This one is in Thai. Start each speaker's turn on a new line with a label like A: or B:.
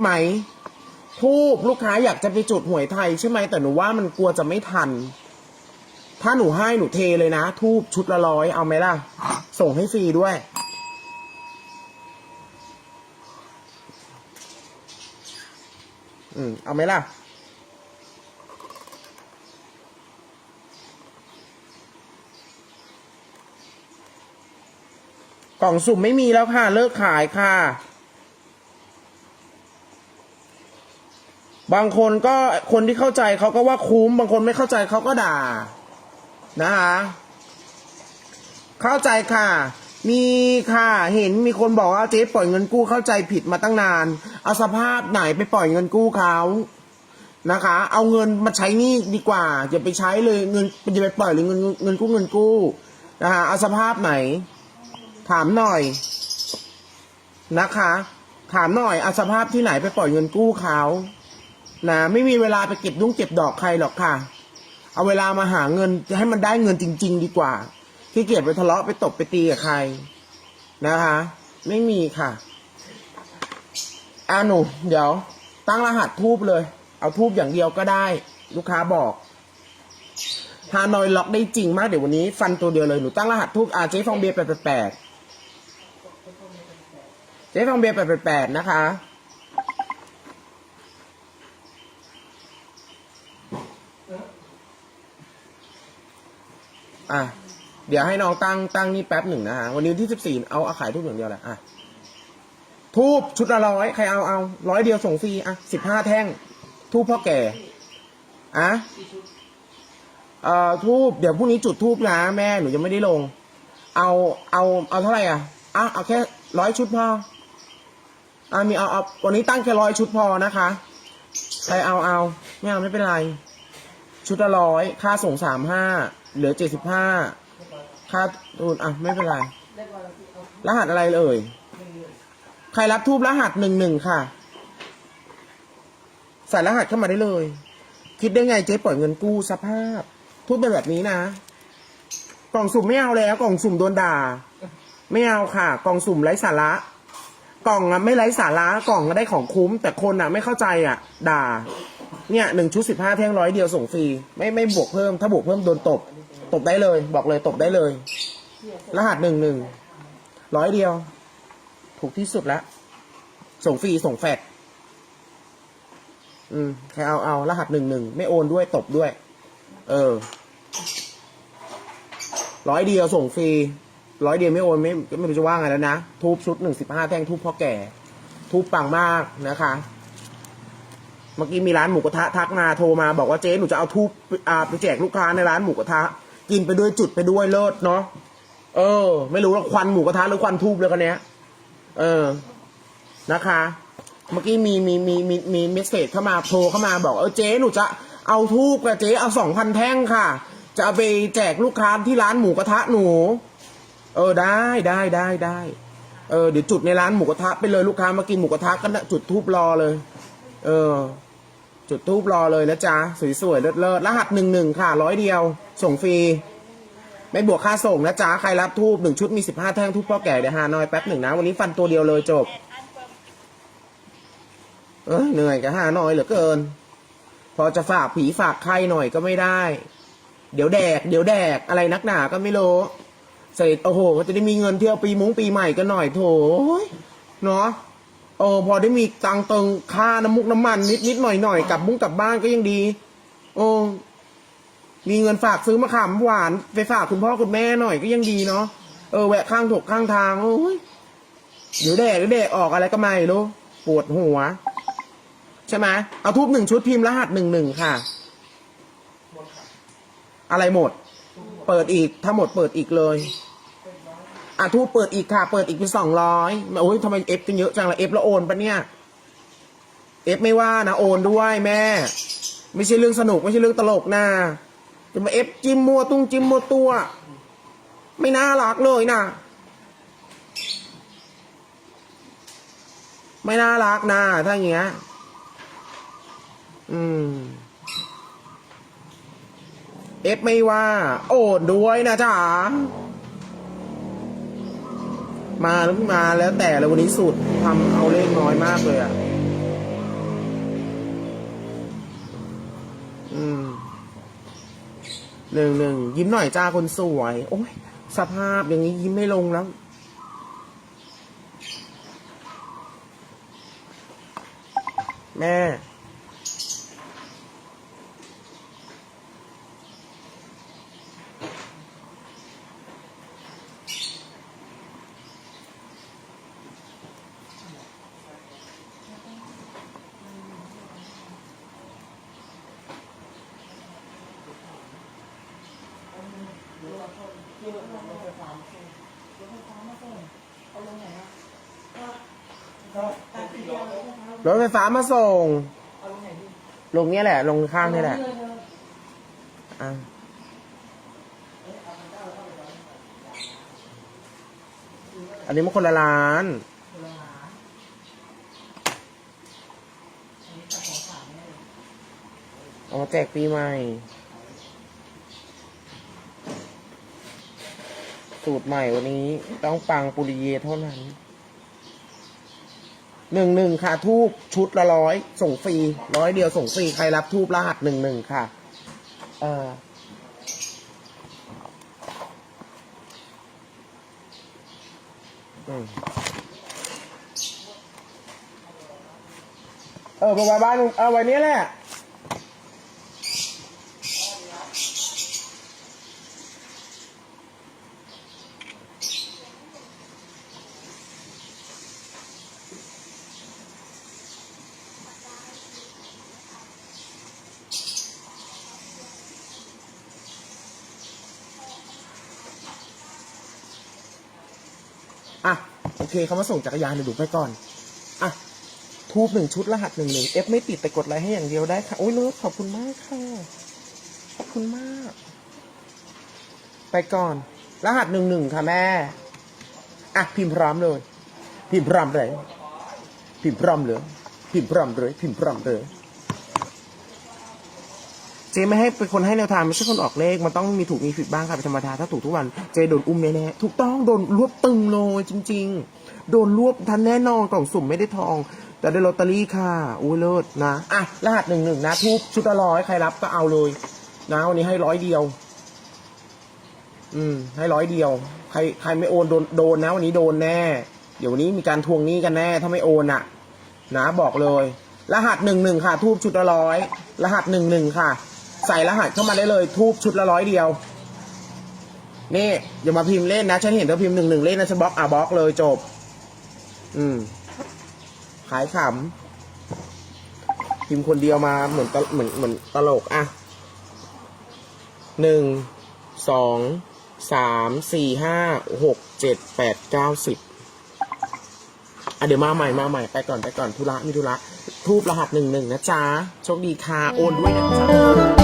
A: ไหมทูบลูกค้าอยากจะไปจุดหวยไทยใช่ไหมแต่หนูว่ามันกลัวจะไม่ทัน ถ้าหนูให้หนูเทเลยนะ ทูบชุดละร้อยเอาไหมล่ะ ส่งให้ฟรีด้วย อืมเอาไหมล่ะ กล่องสุ่มไม่มีแล้วค่ะ เลิกขายค่ะ บางคนก็คนที่เข้าใจเขาก็ว่าคุ้ม บางคนไม่เข้าใจเขาก็ด่า นะคะเข้าใจค่ะ มีค่ะเห็นมีคนบอกว่าเจ๊ปล่อยเงินกู้เข้าใจผิดมาตั้งนาน เอาสภาพไหนไปปล่อยเงินกู้เขานะคะ เอาเงินมาใช้หนี่ดีกว่าอย่าไปใช้เลยเงินอย่าไปปล่อยเลยเงินเงินกู้เงินกู้นะคะเอาสภาพไหน ถามหน่อยนะคะ ถามหน่อยเอาสภาพที่ไหนไปปล่อยเงินกู้เขา นะไม่มีเวลาไปเก็บดุ้งเก็บดอกใครหรอกค่ะ เอาเวลามาหาเงินจะให้มันได้เงินจริง ๆ ดีกว่าที่เกียจไปทะเลาะไปตบไปตีกับใคร นะคะ ไม่มีค่ะอาหนูเดี๋ยว ตั้งรหัสทูบเลย เอาทูบอย่างเดียวก็ได้ ลูกค้าบอกฮานอยล็อกได้จริงมากเดี๋ยววันนี้ ฟันตัวเดียวเลยหนูตั้งรหัสทูบอาเจ๊ฟองเบียร์แปดแปดเจ๊ฟองเบียร์แปดแปดนะคะ อะเดี๋ยวให้น้องตั้งตั้งนี่แป๊บหนึ่งนะฮะวันนี้ที่สิบสี่เอาเอาขายทูบอย่างเดียวแหละอะทูบชุดละร้อยใครเอาเอาร้อยเดียวส่งฟรีอะสิบห้าแท่ง ทูบพ่อแก่อะเอ่อทูบเดี๋ยวพรุ่งนี้จุดทูบนะแม่หนูยังไม่ได้ลง เอาเอาเอาเท่าไหร่อะอะเอาแค่ร้อยชุดพออะมีเอาเอาวันนี้ตั้งแค่ร้อยชุดพอนะคะใครเอาเอาไม่เอาไม่เป็นไร ชุดละร้อยค่าส่งสามห้า เหลือเจ็ดสิบห้าค่าตูนอะ ไม่เป็นไร รหัสอะไรเลย ใครรับทูบรหัสหนึ่งหนึ่งค่ะ ใส่รหัสเข้ามาได้เลย คิดได้ไงเจ๊ปล่อยเงินกู้สภาพ ทูบเป็นแบบนี้นะ กล่องสุ่มไม่เอาแล้ว กล่องสุ่มโดนด่า ไม่เอาค่ะ กล่องสุ่มไร้สาระ กล่องอะไม่ไร้สาระ กล่องก็ได้ของคุ้ม แต่คนอะไม่เข้าใจอะด่า เนี่ยหนึ่งชุดสิบห้าแท่งร้อยเดียวส่งฟรี ไม่ไม่บวกเพิ่ม ถ้าบวกเพิ่มโดนตบ ตบได้เลย บอกเลยตบได้เลย รหัสหนึ่งหนึ่งร้อยเดียว ถูกที่สุดแล้ว ส่งฟรีส่งแฟกอืมใครเอาเอารหัสหนึ่งหนึ่งไม่โอนด้วยตบด้วย เออร้อยเดียวส่งฟรีร้อยเดียวไม่โอนไม่ไม่รู้จะว่าไงแล้วนะทูบชุดหนึ่งสิบห้าแท่งทูบพ่อแก่ ทูบปังมากนะคะ เมื่อกี้มีร้านหมูกระทะทักมาโทรมาบอกว่าเจ๊หนูจะเอาทูบอ่าไปแจกลูกค้าในร้านหมูกระทะ กินไปด้วยจุดไปด้วยเลิศเนาะเออ ไม่รู้ว่าควันหมูกระทะหรือควันทูบเลยกันเนี้ย เออนะคะ เมื่อกี้มีมีมีมีมีเมสเซจเข้ามาโทรเข้ามาบอกเออเจ๊หนูจะเอาทูบกับเจ๊เอาสองพันแท่งค่ะ จะเอาไปแจกลูกค้าที่ร้านหมูกระทะหนู เออได้ได้ได้ได้เออเดี๋ยวจุดในร้านหมูกระทะไปเลยลูกค้ามากินหมูกระทะก็จุดทูบรอเลย เออ จุดทูบรอเลยนะจ๊ะ สวยๆ เลิศๆ รหัสหนึ่งหนึ่งค่ะ ร้อยเดียว ส่งฟรี ไม่บวกค่าส่งนะจ๊ะ ใครรับทูบหนึ่งชุดมีสิบห้าแท่งทูบพ่อแก่เดี๋ยวหาหน่อยแป๊บหนึ่งนะ วันนี้ฟันตัวเดียวเลยจบ เอ้ยเหนื่อยกับหาหน่อยเหลือเกิน พอจะฝากผีฝากใครหน่อยก็ไม่ได้ เดี๋ยวแดก เดี๋ยวแดก อะไรนักหนาก็ไม่รู้เสร็จโอ้โห จะได้มีเงินเที่ยวปีมุ้งปีใหม่กันหน่อยโถเนาะ เออพอได้มีตังเติงค่าน้ำมุกน้ำมัน นิดนิดหน่อยหน่อยกลับมุ้งกลับบ้านก็ยังดีโอ้มีเงินฝากซื้อมะขามหวาน ไปฝากคุณพ่อคุณแม่หน่อยก็ยังดีเนาะเออแวะข้างถกข้างทางโอ้ยเดี๋ยวแดกเดี๋ยวแดกออกอะไรก็ไม่รู้ปวดหัว ใช่ไหมเอาทูบหนึ่งชุดพิมพ์รหัสหนึ่งหนึ่งค่ะ อะไรหมด เปิดอีกถ้าหมดเปิดอีกเลย อะทูเปิดอีกค่ะ เปิดอีกเป็นสองร้อยโอ้ยทำไมเอฟกันเยอะจังละเอฟแล้วโอนปะเนี่ย เอฟไม่ว่านะโอนด้วยแม่ ไม่ใช่เรื่องสนุกไม่ใช่เรื่องตลกนะจะมาเอฟจิ้มมัวตุ้งจิ้มมัวตัว ไม่น่ารักเลยนะไม่น่ารักนะถ้าอย่างเงี้ย อืม เอฟไม่ว่า โอนด้วยนะจ๊ะ มาแล้วไม่มาแล้วแต่เลยวันนี้สุดทำเอาเลขน้อยมากเลยอะ อืมหนึ่งหนึ่งยิ้มหน่อยจ้าคนสวย โอ้ยสภาพอย่างนี้ยิ้มไม่ลงแล้ว แม่ รถไฟฟ้ามาส่งลงเนี้ยแหละ ลงข้างนี่แหละ อะอันนี้มันคนละร้านเอามาแจกปีใหม่ สูตรใหม่วันนี้ต้องปังปุริเยเท่านั้นหนึ่งหนึ่งค่ะ ทูบชุดละร้อยส่งฟรีร้อยเดียวส่งฟรีใครรับทูบรหัสหนึ่งหนึ่งค่ะ เออเออไปบ้านเอาไว้เนี้ยแหละ โอ เคเขามาส่งจักรยานเดี๋ยวดูไปก่อน อะ ทูบหนึ่งชุดรหัสหนึ่งหนึ่งเอฟไม่ติดแต่กดไลค์ให้อย่างเดียวได้ค่ะ โอ้ยเลิศขอบคุณมากค่ะ ขอบคุณมาก ไปก่อน รหัสหนึ่งหนึ่งค่ะแม่ อะ พิมพ์พร้อมเลย พิมพ์พร้อมเลย พิมพ์พร้อมเลย พิมพ์พร้อมเลย พิมพ์พร้อมเลยเจไม่ให้เป็นคนให้แนวทางไม่ใช่คนออกเลขมันต้องมีถูกมีผิดบ้างค่ะเป็นธรรมดาถ้าถูกทุกวันเจโดนอุ้มแน่ๆถูกต้องโดนรวบตึงเลยจริง ๆ โดนรวบทันแน่นอนกล่องสุ่มไม่ได้ทอง แต่ได้ลอตเตอรี่ค่ะอุ้ยเลิศนะอะรหัสหนึ่งหนึ่งนะทุบชุดละร้อยใครรับก็เอาเลยนะวันนี้ให้ร้อยเดียว อืม ให้ร้อยเดียว ใครใครไม่โอนโดนโดนนะวันนี้โดนแน่ เดี๋ยวนี้มีการทวงหนี้กันแน่ ถ้าไม่โอนอะ นะบอกเลย รหัสหนึ่งหนึ่งค่ะ ทูบชุดละร้อยรหัสหนึ่งหนึ่งค่ะ ใส่รหัสเข้ามาได้เลย ทูบชุดละร้อยเดียว นี่อย่ามาพิมพ์เล่นนะ ฉันเห็นเธอพิมพ์หนึ่งหนึ่งเล่นนะฉันบล็อกอะบล็อกเลยจบ อืม ขายขำพิมพ์คนเดียวมาเหมือนตลเหมือนเหมือนตลกอะหนึ่งสองสามสี่ห้าหกเจ็ดแปดเก้าสิบอะเดี๋ยวมาใหม่มาใหม่ไปก่อนไปก่อนธุระมีธุระทูบรหัสหนึ่งหนึ่งนะจ๊ะโชคดีค่ะโอนด้วยนะจ๊ะ